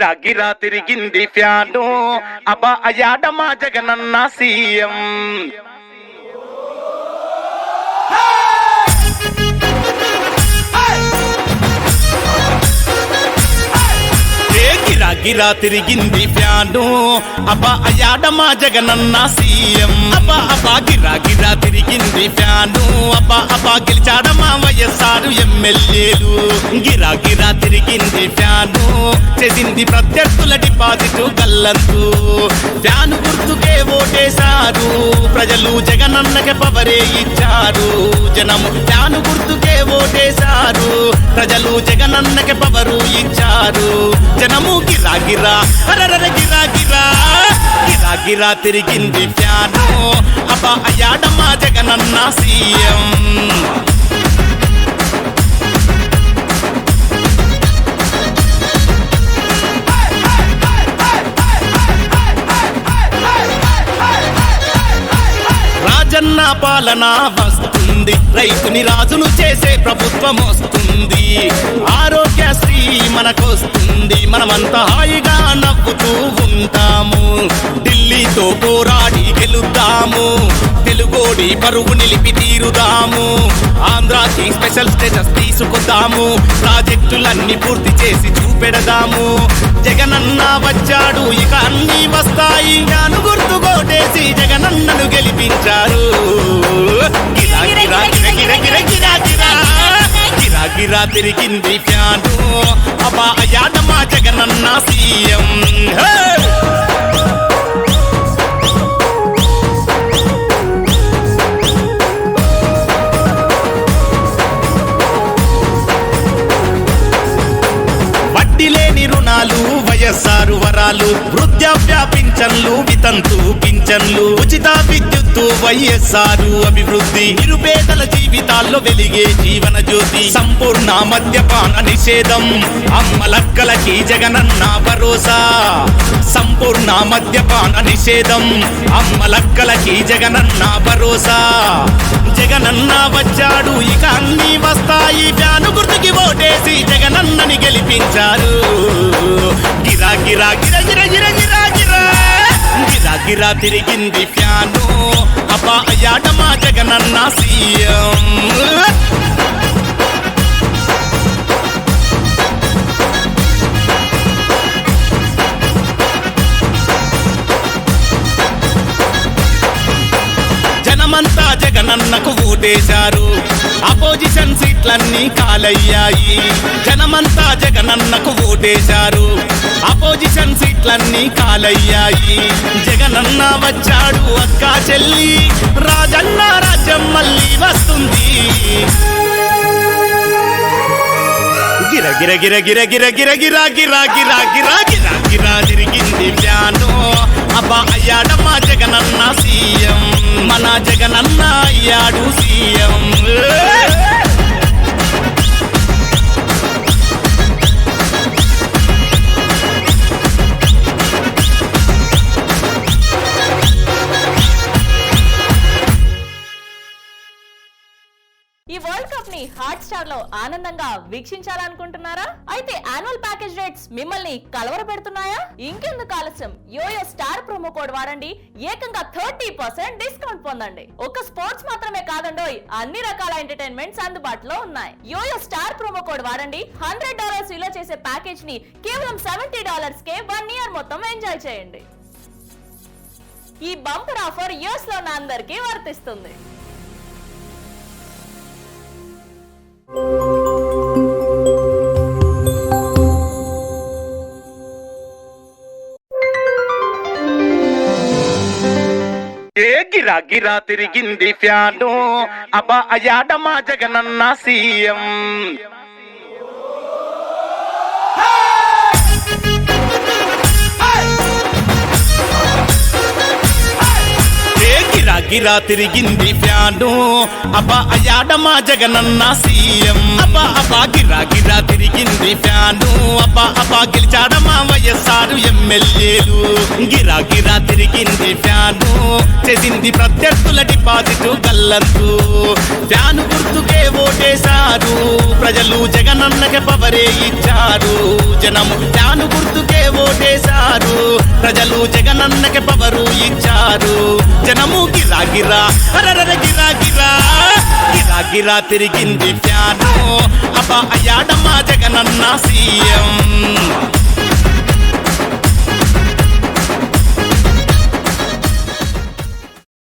గిరా గిరా తిరిగింది ఫ్యాను. అబ్బా అయాడ మా జగనన్న సీఎం. గిరా తిరిగింది ఫ్యాను అబ్బా అయ్యాడ మా జగనన్న సీఎం. అబ్బా అబ్బా గిరా గిరా తిరిగింది ఫ్యాను. అబ్బా అబ్బా గెలిచాడ మా వైఎస్ఆర్ ఎమ్మెల్యేలు. గిరా గిరా తిరిగింది ఫ్యాను. చేసింది ప్రత్యర్థుల డిపాజిట్ కల్లంతు ఫ్యాను గుర్తుకే ఓటేశారు. ప్రజలు జగనన్నకి పవరే ఇచ్చారు. జనము ఫ్యాను గుర్తుకే ఓటేశారు ప్రజలు జగనన్నకి పవరు ఇచ్చారు. జనము గిరా గిరా అరరర గిరా గిరా గిరా గిరా తిరిగింది ప్యాను అబ్బా అయ్యాడ జగనన్న సీఎం. పాలన వస్తుంది. రైతుని రాజును చేసే ప్రభుత్వం వస్తుంది. ఆరోగ్యశ్రీ మనకొస్తుంది. మనమంతా హాయిగా నవ్వుతూ ఉంటాము. ఢిల్లీతో పోరాడి గెలుద్దాము. వెలుగోడి పరువు నిలిపి తీరుదాము. ఆంధ్రాకి స్పెషల్ స్టేటస్ తీసుకొద్దాము. ప్రాజెక్టులన్నీ పూర్తి చేసి చూపెడదాము. జగనన్న వచ్చాడు ఇక అన్ని వస్తాయి. జ్ఞాను గుర్తు కోటేసి జగనన్నను గెలిపించారు. గిరా గిరా గిర గిరా గిరా గిరా గిరా. తిరిగింది ఫ్యాను. అబ్బా అయాదమా జగనన్న సీఎం. వడ్డీ లేని రుణాలు వయస్సారు వరాలు వృద్ధాప్య పింఛన్లు వితంతు పింఛన్లు ఉచిత విద్యుత్తు వైఎస్ఆర్ అభివృద్ధి నిరుపేదల జీవితాల్లో వెలిగే జీవన జ్యోతి సంపూర్ణ మద్యపాన నిషేధం అమ్మలక్కలకి జగనన్న భరోసా సంపూర్ణ మద్యపాన నిషేధం అమ్మలక్కలకి జగనన్న భరోసా. జగనన్న వచ్చాడు ఇక అన్ని వస్తాయి ప్యాను గుర్తుకి ఓటేసి జగనన్నని గెలిపించారు. గిరా గిర గిర గిర గిరా గిరా. గిరా గిరా తిరిగింది ఫ్యాను. అబ్బా అయ్యాట మా జగనన్న సీఎం. నన్నకు ఊటేశారు అపోజిషన్ సీట్లన్నీ కాలయ్యాయి జనమంతా జగనన్నకు ఊటేశారు అపోజిషన్ సీట్లన్నీ కాలయ్యాయి జగనన్న వచ్చాడు అక్క చెల్లి రాజన్న రాజ్యం మళ్ళీ వస్తుంది గిర గిర గిర గిర గిర గిర గిరా గిరా గిరా గిరా గిరా గిరా తిరిగింది జ్ఞానో అబ్బా అయ్యాడమ్మా జగన్ luz వరల్డ్ కప్ని హాట్ స్టార్లో ఆనందంగా వీక్షించాలనుకుంటున్నారా? అయితే యాన్యువల్ ప్యాకేజ్ రేట్స్ మిమ్మల్ని కలవర పెడుతున్నాయా ఇంకెందుకు ఆలస్యం? యోయో స్టార్ ప్రోమో కోడ్ వాడండి ఏకంగా థర్టీ పర్సెంట్ డిస్కౌంట్ పొందండి. ఒక స్పోర్ట్స్ మాత్రమే కాదండోయ్ అన్ని రకాల ఎంటర్టైన్మెంట్స్ అందుబాటులో ఉన్నాయి. యోయో స్టార్ ప్రోమో కోడ్ వాడండి హండ్రెడ్ డాలర్స్ విలువ చేసే ప్యాకేజ్ని కేవలం సెవెంటీ డాలర్స్ కే వన్ ఇయర్ మొత్తం ఎంజాయ్ చేయండి. ఈ బంపర్ ఆఫర్ ఇయర్స్లో అందరికీ వర్తిస్తుంది. గిరా గిరా తిరిగింది ఫ్యాను. అబ్బా అయ్యాడ మా జగనన్న సీఎం. గిరా తిరిగింది ఫ్యాను. అబ్బా అయ్యాడ మా జగనన్న సీఎం. అబ్బా అబ్బా గిరా గిరా తిరిగింది ఫ్యాను. అబ్బా అబ్బా గెలిచాడ మా వైఎస్ఆర్ ఎమ్మెల్యేలు. గిరా గిరా తిరిగింది ఫ్యాను. చేసింది ప్రత్యర్థుల డిపాజిట్ గల్లంతు. ఫ్యాను గుర్తుకే ఓటేశారు. ప్రజలు జగనన్నకి పవరే ఇచ్చారు. జనము ఫ్యాను గుర్తుకే ఓటేశారు. ప్రజలు జగనన్నకి పవరు ఇచ్చారు. జనము గిరా గిరా అరరర గిరా గిరా. గిరా గిరా తిరిగింది ప్యాను అబ్బా అయ్యాడమ్మా జగనన్న సీఎం.